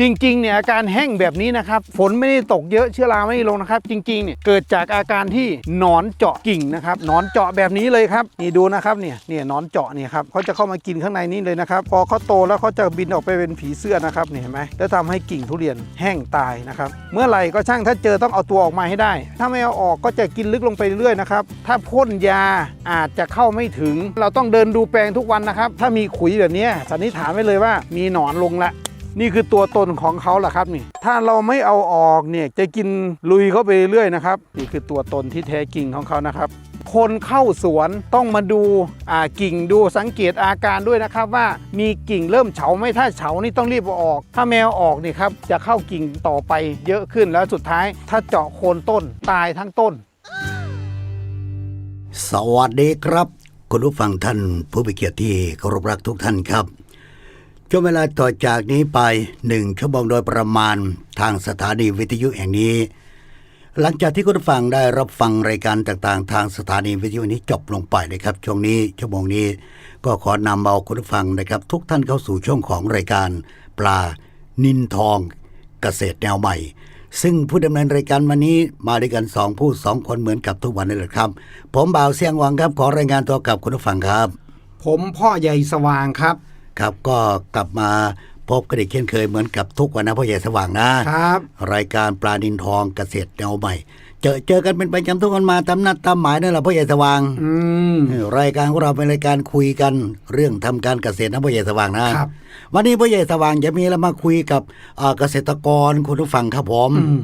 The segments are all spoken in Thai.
จริงๆเนี่ยอาการแห้งแบบนี้นะครับฝนไม่ได้ตกเยอะเชื้อราไม่ได้ลงนะครับ จริงๆเนี่ยเกิดจากอาการที่หนอนเจาะกิ่งนะครับหนอนเจาะแบบนี้เลยครับนี่ดูนะครับเนี่ยเนี่ยหนอนเจาะเนี่ยครับเขาจะเข้ามากินข้างในนี้เลยนะครับ พอเขาโตแล้วเขาจะบินออกไปเป็นผีเสื้อนะครับเนี่ยเห็นไหมแล้วทำให้กิ่งทุเรียนแห้งตายนะครับ เมื่อไหร่ก็ช่างถ้าเจอต้องเอาตัวออกมาให้ได้ ถ้าไม่เอาออกก็จะกินลึกลงไปเรื่อยๆนะครับถ้าพ่นยาอาจจะเข้าไม่ถึง เราต้องเดินดูแปลงทุกวันนะครับ ถ้ามีขุยแบบนี้สันนิษฐานไว้เลยว่ามีหนอนลงละ นี่คือตัวตนของเขาแหละครับนี่ถ้าเราไม่เอาออกเนี่ยจะกินลุยเข้าไปเรื่อยนะครับ นี่คือตัวตนที่แท้จริงของเขานะครับ คนเข้าสวนต้องมาดูอ่ากิ่งดูสังเกตอาการด้วยนะครับ ว่ามีกิ่งเริ่มเฉาไหม่ถ้าเฉานี่ต้องรีบเอาออก ถ้าแมวออกนี่ครับจะเข้ากิ่งต่อไปเยอะขึ้นแล้วสุดท้าย ถ้าเจาะโคนต้นตายทั้งต้น สวัสดีครับ คุณผู้ฟังท่านผู้มีเกียรติที่เคารพรักทุกท่านครับ ช่วงเวลาต่อจากนี้ไปหนึ่งชั่วโมงโดยประมาณทางสถานีวิทยุแห่งนี้ หลังจากที่คุณผู้ฟังได้รับฟังรายการต่างๆ ทางสถานีวิทยุนี้จบลงไปนะครับ ช่วงนี้ชั่วโมงนี้ก็ขอนำเอาคุณผู้ฟังนะครับ ทุกท่านเข้าสู่ช่วงของรายการปลานินทองเกษตรแนวใหม่ ซึ่งผู้ดำเนินรายการวันนี้มาด้วยกันสองผู้สองคนเหมือนกับทุกวันนี่แหละครับ ผมบ่าวเสียงวังครับขอรายงานตัวกับคุณผู้ฟังครับ ผมพ่อใหญ่สว่างครับ ครับก็กลับมาพบกันอีกเช่นเคยเหมือนกับทุกวันนะพ่อใหญ่สว่างนะครับ รายการปลาดินทองเกษตรแนวใหม่ เจอเจอกันเป็นประจำทุกวันมาตามนัดตามหมายนั่นแหละพ่อใหญ่สว่างอืมรายการของเราเป็นรายการคุยกันเรื่องทำการเกษตรนะพ่อใหญ่สว่างนะครับ วันนี้พ่อใหญ่สว่างจะมีแล้วมาคุยกับเอ่อเกษตรกรคุณผู้ฟังครับผมอืม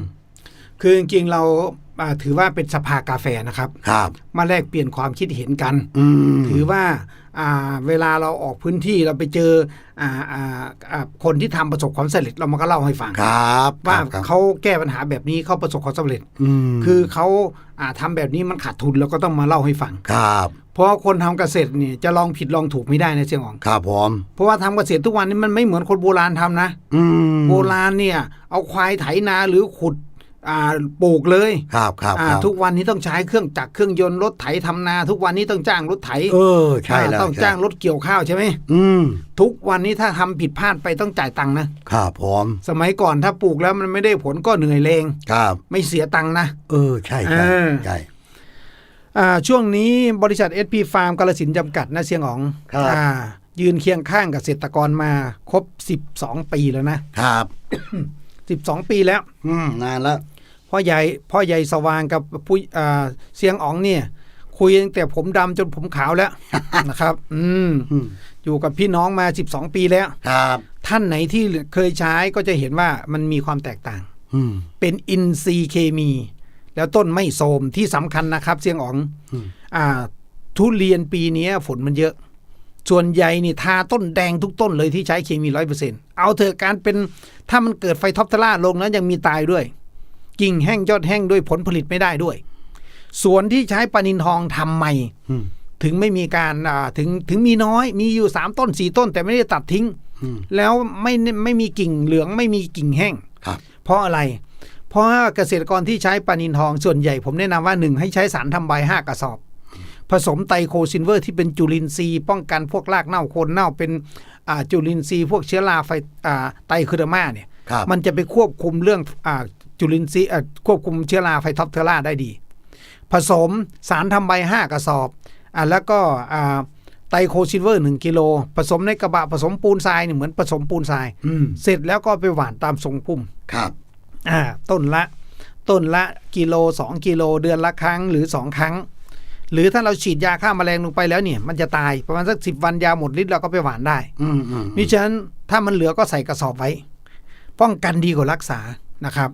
คือจริงๆเราอ่า ถือว่าเป็นสภากาแฟนะครับครับ มาแลกเปลี่ยนความคิดเห็นกันอืมถือว่าอ่าเวลาเราออกพื้นที่เราไปเจออ่าอ่าอ่าคนที่ทำประสบความสำเร็จเรามาก็เล่าให้ฟังครับว่าครับเขาแก้ปัญหาแบบนี้เขาประสบความสำเร็จอืมคือเขาอ่าทำแบบนี้มันขาดทุนเราก็ต้องมาเล่าให้ฟังครับเพราะว่าคนทำเกษตรเนี่ยจะลองผิดลองถูกไม่ได้นะเชียงของครับผมเพราะว่าทำเกษตรทุกวันนี้มันไม่เหมือนคนโบราณทำนะอืมโบราณเนี่ย เอาควายไถนาหรือขุดอ่า ปลูกเลยครับครับอ่าครับทุกวันนี้ต้องใช้เครื่องจักรเครื่องยนต์รถไถทำนา ทุกวันนี้ต้องจ้างรถไถ เออใช่แล้วอ่าต้องใช่จ้างรถเกี่ยวข้าวใช่ไหมอืมทุกวันนี้ถ้าทำผิดพลาดไปต้องจ่ายตังค์นะครับผมสมัยก่อนถ้าปลูกแล้วมันไม่ได้ผลก็เหนื่อยแรงครับ ไม่เสียตังค์นะเออใช่ใช่เออใช่อ่าช่วงนี้บริษัท SP Farm กาลสินธุ์จำกัดนะเชียงอ๋องครับอ่ายืนเคียงข้างกับเกษตรกรมาครบ 12 ปีแล้วนะครับ 12ปีแล้ว อืมนานแล้วพ่อใหญ่พ่อใหญ่สว่างกับผู้อ่าเสียงอ๋องเนี่ย คุยตั้งแต่ผมดำจนผมขาวแล้วนะครับ อืมอืมอยู่กับพี่น้องมา12ปีแล้ว ครับ ท่านไหนที่เคยใช้ก็จะเห็นว่ามันมีความแตกต่างอืมเป็นอินทรีย์เคมี แล้วต้นไม่โทรมที่สำคัญนะครับ เสียงอ๋องอืมอ่า ทุเรียนปีนี้ฝนมันเยอะ ส่วนใหญ่นี่ทาต้นแดงทุกต้นเลยที่ใช้เคมีร้อยเปอร์เซ็นเอาเถอะการเป็นถ้ามันเกิดไฟท็อปทล่าลงแล้วยังมีตายด้วย กิ่งแห้งยอดแห้งด้วยผลผลิตไม่ได้ด้วย สวนที่ใช้ปานินทองทำใหม่อืมถึงไม่มีการอ่าถึงถึงมีน้อย มีอยู่สามต้นสี่ต้น แต่ไม่ได้ตัดทิ้งอืมแล้วไม่ไม่มีกิ่งเหลืองไม่มีกิ่งแห้งครับเพราะอะไร เพราะว่าเกษตรกรที่ใช้ปลานินทองส่วนใหญ่ผมแนะนำว่าหนึ่งให้ใช้สารทำใบห้ากระสอบ ผสมไตรโคซินเวอร์ที่เป็นจุลินทรีย์ป้องกันพวกรากเน่าโคนเน่าเป็นอ่าจุลินทรีย์พวกเชื้อราไฟอ่าไตรโคเดอร์มาเนี่ยครับมันจะไปควบคุมเรื่องอ่าจุลินทรีย์อ่าควบคุมเชื้อราไฟท็อปเทอร่าได้ดี ผสมสารทำใบห้ากระสอบอ่าแล้วก็อ่าไตรโคซินเวอร์หนึ่งกิโลผสมในกระบะผสมปูนทรายเนี่ยเหมือนผสมปูนทรายอืมเสร็จแล้วก็ไปหว่านตามทรงพุ่มครับอ่าต้นละ ต้นละกิโลสองกิโลเดือนละครั้งหรือสองครั้ง หรือถ้าเราฉีดยาฆ่าแมลงลงไปแล้วเนี่ยมันจะตายประมาณสักสิบวันยาหมดฤทธิ์เราก็ไปหว่านได้อืมอืมมิฉะนั้นถ้ามันเหลือก็ใส่กระสอบไว้ ป้องกันดีกว่ารักษานะครับ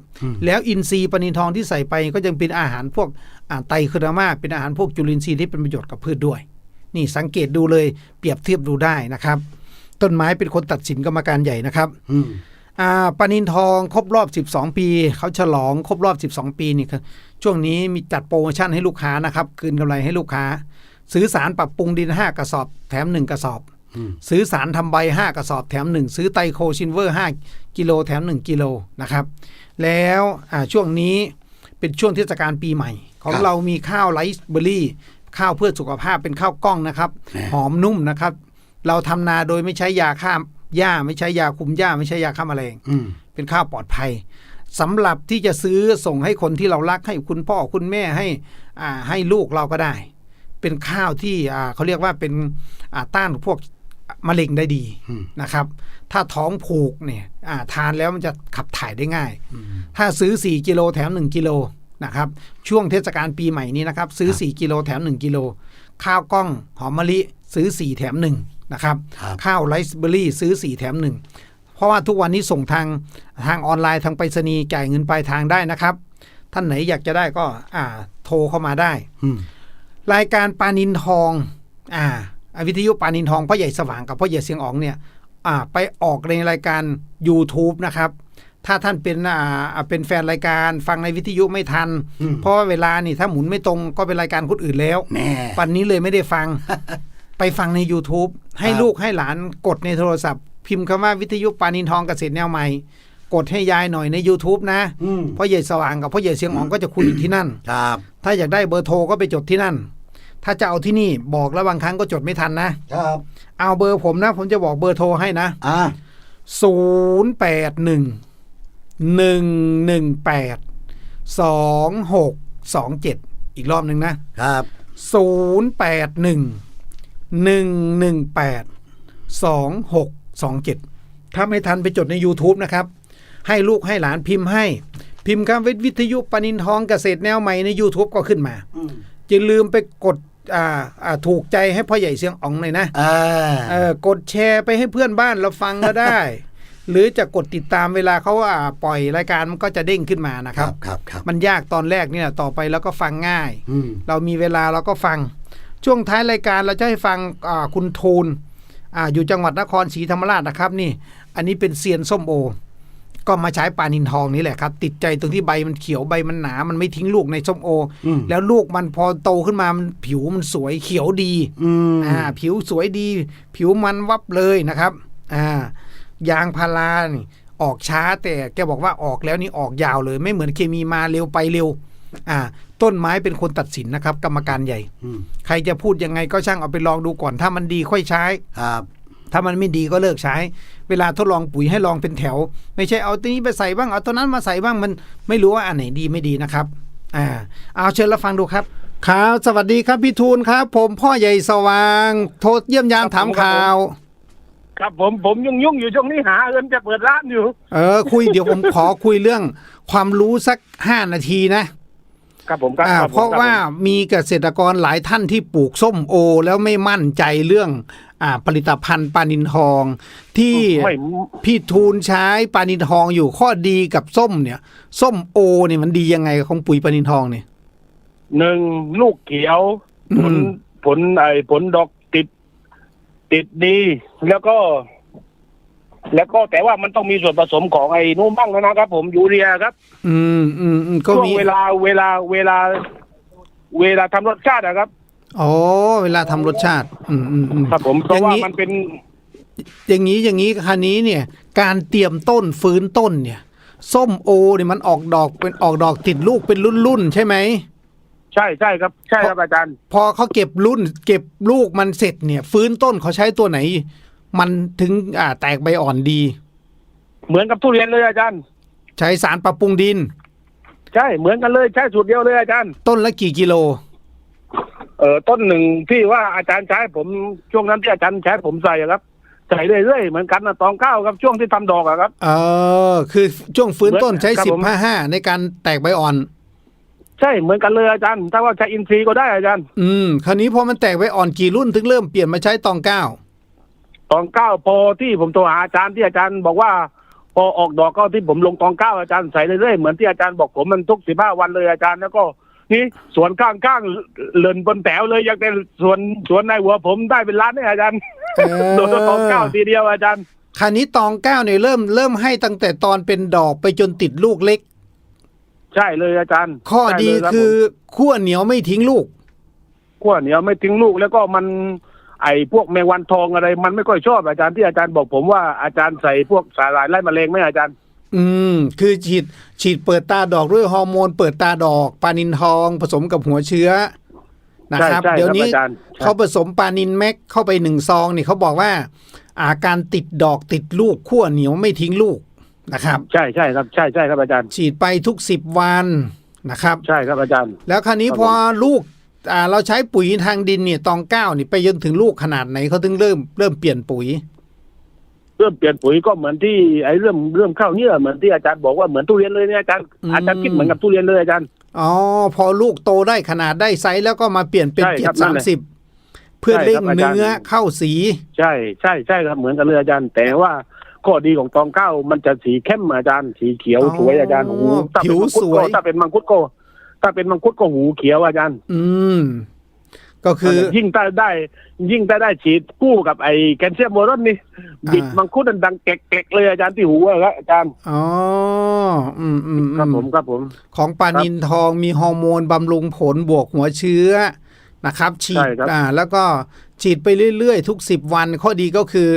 แล้วอินทรีย์ปณินทองที่ใส่ไปก็ยังเป็นอาหารพวกอ่าไตรคือดามาเป็นอาหารพวกจุลินทรีย์ที่เป็นประโยชน์กับพืชด้วย นี่สังเกตดูเลยเปรียบเทียบดูได้นะครับ ต้นไม้เป็นคนตัดสินกรรมการใหญ่นะครับอืมอ่า ปานินทองครบรอบ 12 ปี เขาฉลองครบรอบ 12 ปีนี่ครับช่วงนี้มีจัดโปรโมชั่นให้ลูกค้านะครับคืนกำไรให้ลูกค้า ซื้อสารปรับปรุงดิน 5 กระสอบ แถม 1 กระสอบอืมซื้อสารทำใบ 5 กระสอบแถม 1 ซื้อไตรโคชินเวอร์ 5 กิโลแถม 1 กิโลนะครับแล้วอ่าช่วงนี้เป็นช่วงเทศกาลปีใหม่ ของครับเรามีข้าวไรซ์เบอร์รี่ ข้าวเพื่อสุขภาพเป็นข้าวกล้องนะครับแหม่หอมนุ่มนะครับ เราทำนาโดยไม่ใช้ยาฆ่า หญ้าไม่ใช้ยาคุมหญ้าไม่ใช้ยาฆ่าแมลงอืมเป็นข้าวปลอดภัยสำหรับที่จะซื้อส่งให้คนที่เรารักให้คุณพ่อคุณแม่ให้อ่าให้ลูกเราก็ได้ เป็นข้าวที่อ่าเขาเรียกว่าเป็นอ่าต้านพวกมะเร็งได้ดีอืมนะครับ ถ้าท้องผูกเนี่ยอ่าทานแล้วมันจะขับถ่ายได้ง่าย ถ้าซื้อ 4 กิโลแถม 1 กิโลนะครับ ช่วงเทศกาลปีใหม่นี้นะครับ ซื้อ 4 กิโลแถม 1 กิโล ข้าวกล้องหอมมะลิซื้อ 4 แถม 1 นะครับครับ ข้าวไรซ์เบอร์รี่ซื้อ 4 แถม 1 เพราะว่าทุกวันนี้ส่งทางทางออนไลน์ทางไปรษณีย์จ่ายเงินปลายทางได้นะครับ ท่านไหนอยากจะได้ก็อ่าโทรเข้ามาได้อืมรายการปานินทอง อ่าวิทยุปานินทองพ่อใหญ่สว่างกับพ่อใหญ่เสียงอ๋องเนี่ยอ่าไปออกในรายการ YouTube นะครับถ้าท่านเป็นอ่าอ่าเป็นแฟนรายการฟังในวิทยุไม่ทันอืมเพราะว่าเวลานี่ถ้าหมุนไม่ตรงก็เป็นรายการคนอื่นแล้วแน่ปันนี้เลยไม่ได้ฟัง ไปฟังใน YouTube ให้ครับลูกให้หลานกดในโทรศัพท์ พิมพ์คำว่าวิทยุปานินทองเกษตรแนวใหม่ กดให้ยายหน่อยใน YouTube นะอืมพ่อใหญ่สว่างกับพ่อใหญ่เสียงอ๋องก็จะคุยอยู่ที่นั่นครับถ้าถ้าอยากได้เบอร์โทรก็ไปจดที่นั่น ถ้าจะเอาที่นี่บอกแล้วบางครั้งก็จดไม่ทันนะครับ เอาเบอร์ผมนะ ผมจะบอกเบอร์โทรให้นะอ่าศูนย์แปดหนึ่งหนึ่งหนึ่งแปดสองหกสองเจ็ดอีกรอบหนึ่งนะครับศูนย์แปดหนึ่ง หนึ่งหนึ่งแปดสองหกสองเจ็ดถ้าไม่ทันไปจดใน YouTube นะครับ ให้ลูกให้หลานพิมพ์ให้ พิมพ์คำวิทยุปนินทองเกษตรแนวใหม่ใน YouTube ก็ขึ้นมาอืมอย่าลืมไปกดอ่าอ่าถูกใจให้พ่อใหญ่เสียงอ๋องเลยนะอ่าเออกดแชร์ไปให้เพื่อนบ้านเราฟังก็ได้ หรือจะกดติดตามเวลาเขาอ่าปล่อยรายการมันก็จะเด้งขึ้นมานะคครัรับบครับครับมันยากตอนแรกเนี่ยต่อไปแล้วก็ฟังง่ายอืมเรามีเวลาเราก็ฟัง ช่วงท้ายรายการเราจะให้ฟังอ่าคุณทูลอ่าอยู่จังหวัดนครศรีธรรมราชนะครับนี่ อันนี้เป็นเซียนส้มโอ ก็มาใช้ปลานินทองนี่แหละครับ ติดใจตรงที่ใบมันเขียวใบมันหนา มันไม่ทิ้งลูกในส้มโออืมแล้วลูกมันพอโตขึ้นมามันผิวมันสวยเขียวดีอืมอ่า ผิวสวยดี ผิวมันวับเลยนะครับ อ่ายางพารานี่ออกช้าแต่แกบอกว่าออกแล้วนี่ออกยาวเลย ไม่เหมือนเคมีมาเร็วไปเร็ว อ่า ต้นไม้เป็นคนตัดสินนะครับ กรรมการใหญ่อืมใครจะพูดยังไงก็ช่างเอาไปลองดูก่อน ถ้ามันดีค่อยใช้ครับถ้ามันไม่ดีก็เลิกใช้ เวลาทดลองปุ๋ยให้ลองเป็นแถว ไม่ใช่เอาตัวนี้ไปใส่บ้างเอาตัวนั้นมาใส่บ้างมันไม่รู้ว่าอันไหนดีไม่ดีนะครับ อ่า เอาเชิญรับฟังดูครับครับ สวัสดีครับพี่ทูลครับ ผมพ่อใหญ่สว่าง โทษเยี่ยมยามถามข่าว ครับผมผมยุ่งยุ่งๆอยู่ช่วงนี้หาเงินจะเปิดร้านอยู่ เออ คุยเดี๋ยวผมขอคุยเรื่องความรู้สักห้านาทีนะ ครับผมครับอ่าครับผมเพราะว่ามีเกษตรกรหลายท่านที่ปลูกส้มโอ แล้วไม่มั่นใจเรื่องอ่าผลิตภัณฑ์ปานินทอง ที่ไม่ พี่ทูลใช้ปานินทองอยู่ข้อดีกับส้มเนี่ย ส้มโอเนี่ยมันดียังไงของปุ๋ยปานินทองเนี่ย หนึ่งลูกเขียวอืมผลผลไอผลดอกติด ติดดี แล้วก็ แล้วก็แต่ว่ามันต้องมีส่วนผสมของไอ้นู่นบ้างนะครับ ผมยูเรียครับ อืมอืมอืมก็ช่วงมีเวลาเวลาเวลา เวลาทำรสชาตินะครับ อ๋อเวลาทำรสชาติ อืมอืมอืม ครับ ผมเพราะว่าอย่างนี้มันเป็น อย่างนี้อย่างนี้คันนี้เนี่ย การเตรียมต้นฟื้นต้นเนี่ย ส้มโอเนี่ยมันออกดอกเป็นออกดอกติดลูกเป็นรุ่นๆใช่ไหม ใช่ใช่ครับ ใช่ครับอาจารย์ พอเขาเก็บรุ่น เก็บลูกมันเสร็จเนี่ย ฟื้นต้นเขาใช้ตัวไหน มันถึงอ่าแตกใบอ่อนดี เหมือนกับทุเรียนเลยอาจารย์ ใช้สารปรับปรุงดิน ใช่เหมือนกันเลยใช่สูตรเดียวเลยอาจารย์ ต้นละกี่กิโล เออต้นหนึ่งที่ว่าอาจารย์ใช้ผมช่วงนั้นที่อาจารย์ใช้ผมใส่อะครับใส่เรื่อยๆเหมือนกันนะตองเก้าครับช่วงที่ทำดอกอะครับ เออ คือช่วงฟื้นต้นใช้ครับสิผบมห้าห้าในการแตกใบอ่อน ใช่เหมือนกันเลยอาจารย์ ถ้าว่าใช้อินทรีย์ก็ได้อาจารย์ อืม คราวนี้พอมันแตกใบอ่อนกี่รุ่นถึงเริ่มเปลี่ยนมาใช้ตองเก้าต องเก้าพอที่ผมโทรหาอาจารย์ที่อาจารย์บอกว่า พอออกดอกก็ที่ผมลงตองเก้าอาจารย์ใส่เรื่อยๆเหมือนที่อาจารย์บอกผมมันทุกสิบห้าวันเลยอาจารย์แล้วก็ นี่สวนข้างๆเลินบนแถวเลยอยากแต่สวนสวนในหัวผมได้เป็นล้านเนี่ยอาจารย์เออโดนตองเก้าทีเดียวอาจารย์คราวนี้ตองเก้าเนี่ยเริ่มเริ่มให้ตั้งแต่ตอนเป็นดอกไปจนติดลูกเล็ก ใช่เลยอาจารย์ ข้อดีใช่เลยรับคือผมขั้วเหนียวไม่ทิ้งลูกขั้วเหนียวไม่ทิ้งลูกแล้วก็มัน ไอ้พวกแมงวันทองอะไร มันไม่ค่อยชอบอาจารย์ที่อาจารย์บอกผมว่าอาจารย์ใส่พวกสาหร่ายไล่แมลงไหมอาจารย์ อืม คือฉีดฉีดเปิดตาดอกด้วยฮอร์โมน เปิดตาดอกปานินทอง ผสมกับหัวเชื้อนะครับใช่ใช่เดี๋ยวนี้ครับอาจารย์เขาผสมปานินแม็กเข้าไปหนึ่งซองนี่เขาบอกว่า อาการติดดอกติดลูกขั้วเหนียวไม่ทิ้งลูกนะครับ ใช่ใช่ครับใช่ใช่ครับอาจารย์ ฉีดไปทุกสิบวันนะครับ ใช่ครับอาจารย์ แล้วคราวนี้ครับพอลูกอ่า เราใช้ปุ๋ยทางดินเนี่ยตองเก้านี่ไปจนถึงลูกขนาดไหนเขาถึงเริ่มเริ่มเปลี่ยนปุ๋ย เริ่มเปลี่ยนปุ๋ยก็เหมือนที่ไอ้เริ่มเริ่มเข้าเนี่ยเหมือนที่อาจารย์บอกว่าเหมือนทุเรียนเลยเนี่ยอาจารย์อืมอาจารย์คิดเหมือนกับทุเรียนเลยอาจารย์อ๋อพอลูกโตได้ขนาดได้ไซส์แล้วก็มาเปลี่ยนเป็นใช่เจ็ครัดบนั่สานมแหละสิบเพื่อใช่เร่งครับอาจารย์เนื้อเข้าสี ใช่ใช่ใช่ครับเหมือนกันเลยอาจารย์ แต่ว่าข้อดีของตองเก้ามันจะสีเข้มอาจารย์ สีเขียวอ๋อสวยอาจารย์หูถ้าผิเป็นวมังคุดสวยก็ถ้าเป็นมังคุดก็ ถ้าเป็นมังคุดก็หูเขียวอาจารย์ อืม ก็คือยิ่งถ้าได้ ยิ่งถ้าได้ฉีดคู่กับไอ้แคลเซียมโบรอนนี่อ่าบิดมังคุดมันดังเก๊กๆเลยอาจารย์ที่หูอะครับอาจารย์อ๋ออืมอืมครับผมอืมครับผม ของปลานินทองมีฮอร์โมนบำรุงผลบวกหัวเชื้อนะครับ ฉีใช่ดครับอ่า แล้วก็ฉีดไปเรื่อยๆ ทุกสิบวัน ข้อดีก็คือ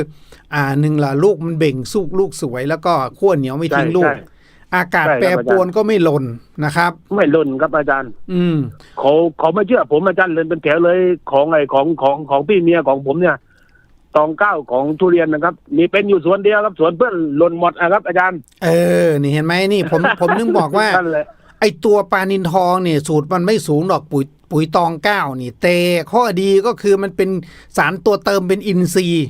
อ่าหนึ่งละลูกมันเบ่งสุกลูกสวย แล้วก็ขั้วเหนียวไม่ทิ้งลูกใช่ อากาศใช่ครับแปรปรวนอาจารย์ก็ไม่หล่นนะครับ ไม่ล่นครับอาจารย์ อืมเขาเขาไม่เชื่อผมอาจารย์เลยเป็นแถวเลยของไอ้ของของของพี่เมียของผมเนี่ยตองเก้าของทุเรียนนะครับ มีเป็นอยู่สวนเดียวครับสวนเพื่อนหล่นหมดนะครับ อาจารย์ เออ นี่เห็นไหมนี่ผมผมนึกบอกว่านั่นแหละไอตัวปลานินทองเนี่ยสูตรมันไม่สูงหรอกปุ๋ยปุ๋ยตองเก้านี่แต่ข้อดีก็คือมันเป็นสารตัวเติมเป็นอินทรีย์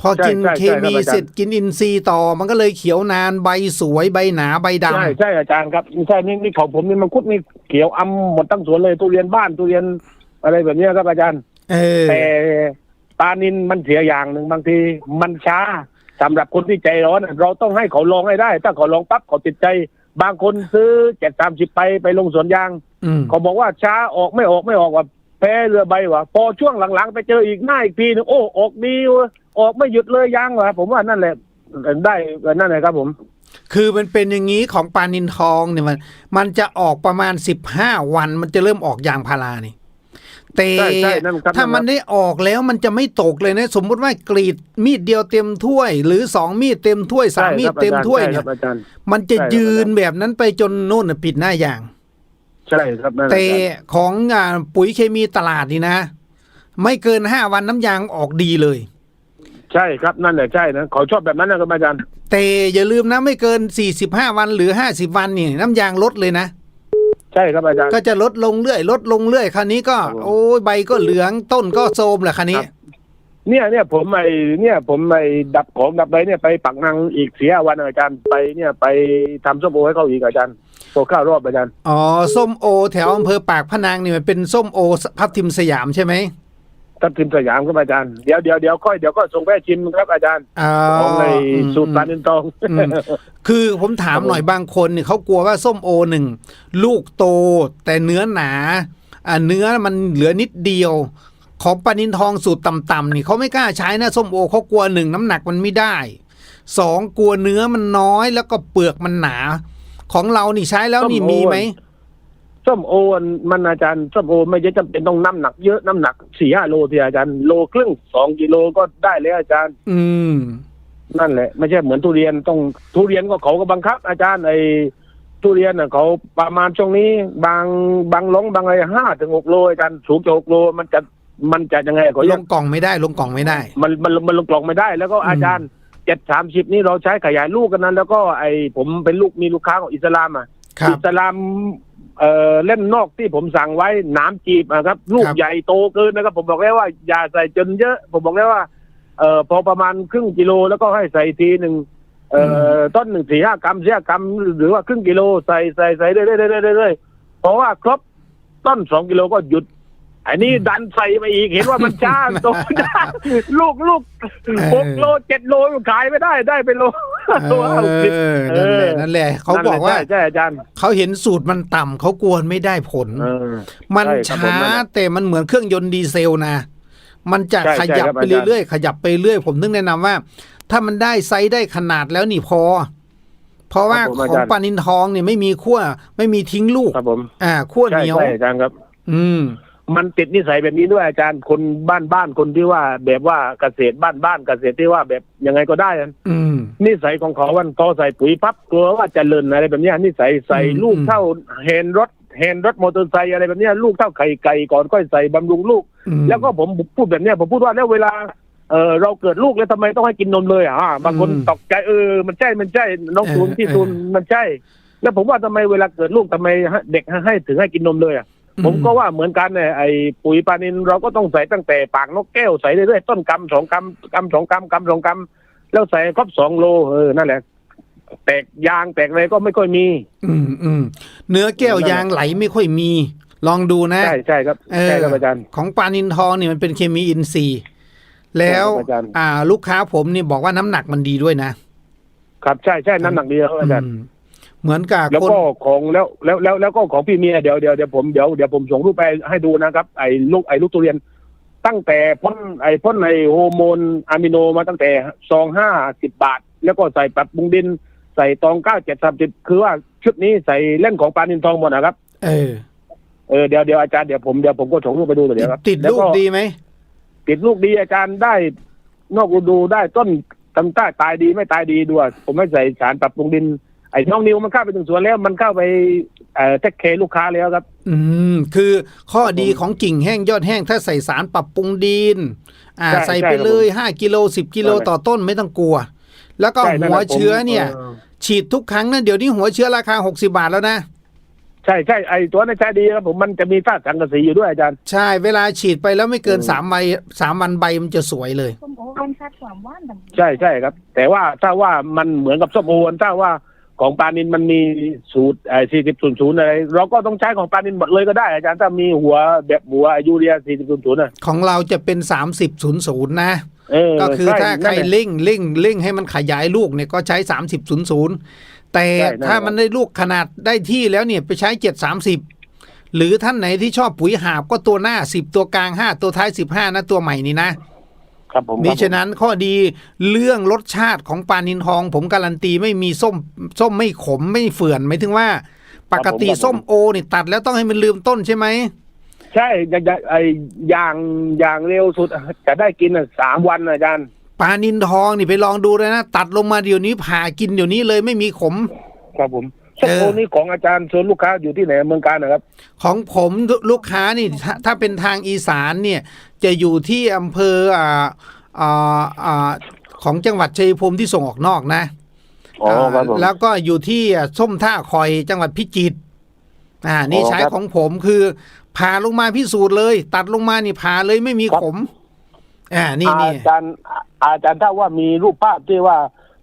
พอกินใช่เคใช่มีใช่ครับอาจารย์เสร็จกินอินทรีย์ต่อ มันก็เลยเขียวนานใบสวยใบหนาใบดใช่ใช่อาจารย์ครับใช่นี่นี่ของผมนี่มังคุดนี่เขียวอำหมดทั้งสวนเลยทุเรียนบ้านทุเรียนอะไรแบบเนี้ยครับอาจารย์ำเออแต่ปลานินมันเสียอย่างหนึ่งบางทีมันช้าสำหรับคนที่ใจร้อน เราต้องให้เขาลองให้ได้ ถ้าเขาลองปั๊บเขาติดใจ บางคนซื้อเจ็ดสามสิบไปไปลงสวนยางอืมเขาบอกว่าช้าออกไม่ออกไม่ออกว่า แพ้เรือใบว่ะพอช่วงหลังๆ ไปเจออีกหน้าอีกทีนึงโอ้ออกดีเว้ยออกไม่หยุดเลยยางว่ะผมว่านั่นแหละได้นั่นแหละครับผม คือมันเป็นอย่างนี้ของปลานินทองเนี่ยมัน มันจะออกประมาณสิบห้าวัน มันจะเริ่มออกยางพารานี่แต่ใช่ใช่นั่นครับถ้ามันได้ออกแล้วมันจะไม่ตกเลยนะ สมมุติว่ากรีดมีดเดียวเต็มถ้วย หรือสองมีดเต็มถ้วยสามมีดเต็มถ้วยใช่คเนี่รัยบอาจารย์มันจะใช่ครับยืนอาจารย์แบบนั้นไปจนโน่นน่ะปิดหน้ายาง ใช่ครับนั่นแหละแต่อาจารย์ของอ่าปุ๋ยเคมีตลาดนี่นะ ไม่เกินห้าวันน้ำยางออกดีเลย ใช่ครับนั่นแหละใช่นะเขาชอบแบบนั้นนะครับอาจารย์ แต่อย่าลืมนะไม่เกิน 45 วันหรือ 50 วันนี่น้ำยางลดเลยนะ ใช่ครับอาจารย์ ก็จะลดลงเรื่อย ลดลงเรื่อยคราวนี้ก็ ครับผม โอ้ยใบก็เหลืองต้นก็โทรมแหละคราวนี้ครับเนี่ยเนี่ยผมไอเนี่ยผมไอดับของดับใบเนี่ยไปปักนังอีกเสียวันอาจารย์ไปเนี่ยไปทำส้มโอให้เขาอีกอาจารย์ โตข้าวรอบอาจารย์อ๋อส้มโอ แถวอำเภอปากพนังนี่มันเป็นส้มโอพับทิมสยามใช่ไหมทับทิมสยามครับอาจารย์ เดี๋ยวเดี๋ยวเดี๋ยวค่อยเดี๋ยวก็ส่งไปให้ชิมครับอาจารย์อ๋อของไออืมสูตรปลานินทองอืมคือผมถามครับผมหน่อยบางคนเนี่ยเขากลัวว่าส้มโอหนึ่งลูกโตแต่เนื้อหนาอ่าเนื้อมันเหลือนิดเดียว ของปลานินทองสูตรต่ำๆนี่เขาไม่กล้าใช้นะส้มโอเขากลัวหนึ่งน้ำหนักมันไม่ได้สองกลัวเนื้อมันน้อยแล้วก็เปลือกมันหนา ของเรานี่ใช้แล้วนี่ส้มโอมีไหมส้มโอมันอาจารย์ส้มโอไม่ใช่จำเป็นต้องน้ำหนักเยอะน้ำหนักสี่ห้าโลที่อาจารย์โลครึ่งสองกิโลก็ได้แล้วอาจารย์ อืม นั่นแหละ ไม่ใช่เหมือนทุเรียนต้องทุเรียนก็เขาก็บังคับ อาจารย์ไอ้ทุเรียนน่ะเขาประมาณช่วงนี้ บางบางหลงบางอะไรห้าถึงหกโลอาจารย์สูงจากหกโลมันจะมันจะยังไงเขาลเรียกงกล่องไม่ได้ ลงกล่องไม่ได้ มันมันมันลงกล่องไม่ได้ แล้วก็อืมอาจารย์ เจ็ดสามสิบนี่เราใช้ขยายลูกกันนั้น แล้วก็ไอ้ผมเป็นลูกมีลูกค้าของอิสลามอะครัอิบสลามเอ่อเล่นนอกที่ผมสั่งไว้น้ำจีบอะครับ ลูกครับใหญ่โตเกินนะครับ ผมบอกแล้วว่าอย่าใส่จนเยอะ ผมบอกแล้วว่าเอ่อพอประมาณครึ่งกิโลแล้วก็ให้ใส่ทีหนึ่งเอ่ออต้นหนึ่งสี่ห้ากรัมสี่ห้ากรัมหรือว่าครึ่งกิโลใส่ใส่ใส่เรื่อยๆเรื่อยๆเรื่อยๆเพราะว่าครบต้นสองกิโลก็หยุด อันนี้ดันใส่ไปอีกเห็นว่ามันช้าโตได้ลูกลูกหกโลเจ็ดโลขายไม่ได้ได้เป็นโลเอตัวเอาสิบอนั่นแหละนั่นแหละเขาบอกว่าใช่ใช่อาจารย์เขาเห็นสูตรมันต่ำเขากลัวไม่ได้ผลเออมันใช่ครับผมช้านั่นแหละแต่มันเหมือนเครื่องยนต์ดีเซลนะมันจะใช่ขใช่ยับครับไปอาจารย์เรื่อยๆขยับไปเรื่อยผมนึกแนะนำว่า ถ้ามันได้ไซส์ได้ขนาดแล้วนี่พอ เพราะว่าครับผมขอาองจารย์ปลานินทองเนี่ยไม่มีขั้วไม่มีทิ้งลูกครับผมอ่าขั้วเหใช่นียวใช่อาจารย์ครับ อืม มันติดนิสัยแบบนี้ด้วยอาจารย์คนบ้านบ้านคนที่ว่าแบบว่าเกษตรบ้านบ้านเกษตรที่ว่าแบบยังไงก็ได้อะอืมนิสัยของเขาวันพอใส่ปุ๋ยปั๊บกลัวว่าจะเลินอะไรแบบเนี้ยนิสัยใส่อืมลูกเท่าเฮนรถเฮนรถมอเตอร์ไซค์อะไรแบบเนี้ยลูกเท่าไข่ไก่ก่อนค่อยใส่บำรุงลูกอืมแล้วก็ผมพูดแบบเนี้ยผมพูดว่าแล้วเวลาเออเราเกิดลูกแล้วทำไมต้องให้กินนมเลยอะอ่าบางคนอืมตกใจเออมันใช่มันใช่น้องเออตูนที่เออตูนมันใช่ แล้วผมว่าทำไมเวลาเกิดลูกทำไมให้เด็กให้ถึงให้กินนมเลยอะ ผมก็ว่าเหมือนกันเนี่ยไอ้ปุ๋ยปลานินเราก็ต้องใส่ตั้งแต่ปากนกแก้วใส่เรื่อยๆต้นกำสองกำกำสองกำกำสองกำแล้วใส่ครบสองโลเออนั่นแหละแตกยางแตกอะไรก็ไม่ค่อยมี อืมอืมเนื้อแก้วยางไหลไม่ค่อยมี ลองดูนะ ใช่ใช่ครับเออใช่ครับอาจารย์ของปลานินทองเนี่ยมันเป็นเคมีอินทรีย์ แล้วใช่ครับอาจารย์อ่า ลูกค้าผมนี่บอกว่าน้ำหนักมันดีด้วยนะ ครับใช่ใช่น้ำหนักดีครับอาจารย์อืม เหมือนกับแล้วคนก็ของแล้วแล้วแล้วแล้วก็ของพี่เมียเดี๋ยวเดี๋ยวเดี๋ยวผมเดี๋ยวเดี๋ยวผมส่งรูปไปให้ดูนะครับ ไอ้ลูกไอ้ลูกทุเรียน ตั้งแต่พ่นไอ้พ่นไอ้โฮอร์โมนอะมิโนมาตั้งแต่ซองห้าสิบบาท แล้วก็ใส่ปรับปรุงดิน ใส่ตองเก้าเจ็ดสามสิบคือว่าชุดนี้ใส่เล่นของปลานินทองหมดนะครับ เออเออเดี๋ยวเดี๋ยวอาจารย์เดี๋ยวผมเดี๋ยวผมก็ส่งรูปไปดูเดี๋ยวครับติดแวลูกดีไหมติดลูกดีอาจารย์ได้ นอกฤดูได้ต้นตำต้าตายดีไม่ตายดีด้วย ผมไม่ใส่สารปรับปรุงดิน ไอ้น้องนิวมันเข้าไปถึงสวนแล้วมันเข้าไปเอ่อเทคเคลูกค้าแล้วครับ อืมคือข้อดีครับผมของกิ่งแห้งยอดแห้งถ้าใส่สารปรับปรุงดิน อ่าใช่ใส่ใช่ไปครับเลยห้ากิโลสิบกิโลใช่ต่อต้นไม่ต้องกลัว แล้วก็ใช่นั่นหัวแหละผมเชื้อเนี่ยออฉีดทุกครั้งนะเดี๋ยวนี้หัวเชื้อราคา60บาทแล้วนะใช่ใช่ไอ้ตัวนั้นใช้ดีครับผมมันจะมีธาตุสังกะสีอยู่ด้วยอาจารย์ใช่เวลาฉีดไปแล้วไม่เกินอืมสามใบสามวันใบมันจะสวยเลยส้มโอมันคัดความหว่านต่างใช่ใช่ครับ แต่ว่าถ้าว่ามันเหมือนกับส้มโอถ้าว่า ของปลานินมันมีสูตรไอ้สี่สิบศูนย์ศูนย์อะไร เราก็ต้องใช้ของปลานินหมดเลยก็ได้ อาจารย์ถ้ามีหัวแบบหัวยูเรียสี่สิบศูนย์ศูนย์อะของเราจะเป็น30 00นะเออก็คือใช่ถ้าใครนั่นแหละเร่งเร่งเร่งให้มันขยายลูกเนี่ยก็ใช้30 00แต่ใช่นั่นแหละถ้ามันได้ลูกขนาดได้ที่แล้วเนี่ยไปใช้730หรือท่านไหนที่ชอบปุ๋ยหาบก็ตัวหน้า10ตัวกลาง5ตัวท้าย15นะตัวใหม่นี่นะ ครับผมมิครับผมฉะนั้นข้อดีเรื่องรสชาติของปลานินทอง ผมการันตีไม่มีส้ม ส้มไม่ขมไม่เฝื่อนหมายถึงว่า ปกติส้มโอนี่ตัดแล้วต้องให้มันลืมต้นใช่ไหมใช่อย่างอย่างไอ้อย่างอย่างเร็วสุดจะได้กินอะสามวันอะอาจารย์ปลานินทองนี่ไปลองดูเลยนะ ตัดลงมาเดี๋ยวนี้ผ่ากินเดี๋ยวนี้เลยไม่มีขม ครับผม ส้มโอเออนี่ของอาจารย์ส่วนลูกค้าอยู่ที่ไหนเมืองการนะครับ ของผมลูกค้านี่ถ้าถ้าเป็นทางอีสานเนี่ยจะอยู่ที่อำเภออ่าอ่าอ่าของจังหวัดชัยภูมิที่ส่งออกนอกนะอ๋อครับผมาแล้วก็อยู่ที่ส้มท่าคอยจังหวัดพิจิตรอ่านี่อ๋อใช้ครับของผมคือผ่าลงมาพิสูจน์เลย ตัดลงมานี่ผ่าเลยไม่มีครับขมอ่านี่นี่อาจารย์อาจารย์ถ้าว่ามีรูปภาพที่ว่า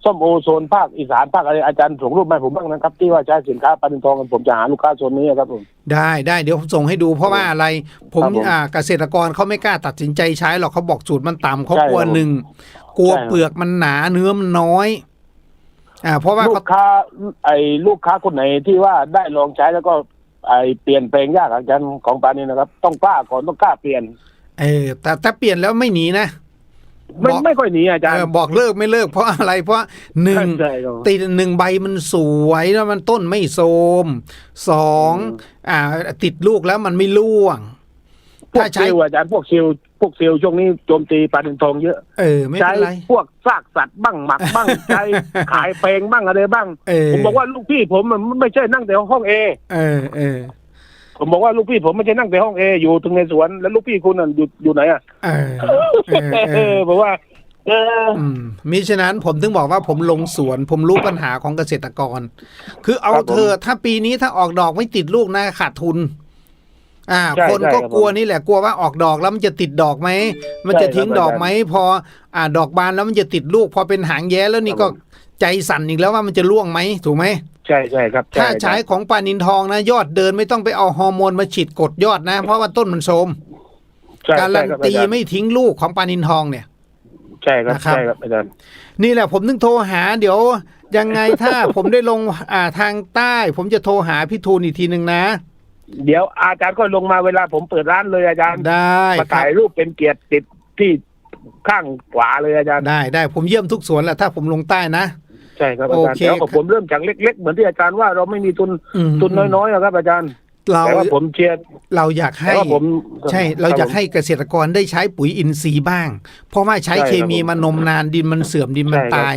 ส้มโอโซนภาคอีสานภาคอะไรอาจารย์ส่งรูปมาให้ผมบ้างนะครับ ที่ว่าใช้สินค้าปลาดินทองกันผมจะหาลูกค้าโซนนี้ครับผมได้ได้เดี๋ยวผมส่งให้ดูเพราะว่าอะไร ผมครับผมอ่าเกษตรกรเขาไม่กล้าตัดสินใจใช้หรอกเขาบอกสูตรมันต่ำเขาใช่กลัวครับผมหนึ่งกลัวใช่ครับเปลือกมันหนาเนื้อมันน้อย อ่า เพราะว่าลูเขากค้า ไอ้ลูกค้าคนไหนที่ว่าได้ลองใช้แล้วก็ ไอ้เปลี่ยนแปลงยากอาจารย์ของปลานี้นะครับ ต้องกล้าก่อนต้องกล้าเปลี่ยน เออแต่ถ้าเปลี่ยนแล้วไม่หนีนะ ไม่บอกไม่ค่อยหนีอาจารย์เออบอกเลิกไม่เลิกเพราะอะไรเพราะหนึ่งใช่ครับติดหนึ่งใบมันสวยแล้วมันต้นไม่โทรมสองอืมอ่า ติดลูกแล้วมันไม่ร่วงพวถ้ากเซใช้ลล์อาจารย์พวกเซลล์พวกเซลล์ช่วงนี้โจมตีปลาดินทองเยอะเออไม่ใช้เป็นไรพวกซากสัตว์บ้างหมักบ้างใช้ขายเพลงบ้างอะไรบ้างเออผมบอกว่าลูกพี่ผมมันไม่ใช่นั่งแต่ห้องเอเออเออ ผมบอกว่าลูกพี่ผมไม่ใช่นั่งแต่ห้องเออยู่ตรงในสวนแล้วลูกพี่คุณน่ะอยู่อยู่ไหนอะเออเออเอเอออบอกว่า เอออืมมิฉะนั้นผมถึงบอกว่าผมลงสวน ผมรู้ปัญหาของเกษตรกร คือเอาครับผมเธอะถ้าปีนี้ถ้าออกดอกไม่ติดลูกนะขาดทุน อ่า ใช่คนใช่ก็ครับกลัวนี่แหละกลัวว่าออกดอกแล้วมันจะติดดอกไหมมันจะใช่ครับทิ้งดอกอาจารย์ไหมพอ อ่า ดอกบานแล้วมันจะติดลูก พอเป็นหางแย้แล้วนี่ครัก็บผม ใจสั่นอีกแล้วว่ามันจะร่วงไหมถูกไหม ใช่ใช่ครับถ้าช่ใช้ของปลานินทองนะ ยอดเดินไม่ต้องไปเอาฮอร์โมนมาฉีดกดยอดนะ เพราะว่าต้นมันโทรมใช่การันใช่คบตีอาจารย์ไม่ทิ้งลูกของปลานินทองเนี่ย ใช่ครับนะครับใช่ครับอาจารย์นี่แหละผมถึงโทรหา เดี๋ยวยังไงถ้าผมได้ลงอ่าทางใต้ ผมจะโทรหาพี่ทูนอีกทีหนึ่งนะ เดี๋ยวอาจารย์ก็ลงมาเวลาผมเปิดร้านเลยอาจารย์ได้มาครัถ่าบยรูปเป็นเกียรติติดที่ข้างขวาเลยอาจารย์ได้ได้ผมเยี่ยมทุกสวนแหละถ้าผมลงใต้นะ ใช่ครับอาจารย์โอเค แต่ว่าผมเริ่มจากเล็ก ๆ เหมือนที่อาจารย์ว่าเราไม่มีทุนอืมทุนน้อยๆอะครับอาจารย์เราแต่ว่าผมเชียร์เราอยากแต่ให้ ว่าผมใช่เราอยากให้เกษตรกรได้ใช้ปุ๋ยอินทรีย์บ้าง เพราะว่าใช้ใช่ครับเคมีมานมนานดินมันเสื่อมดินมันใช่ครับตาย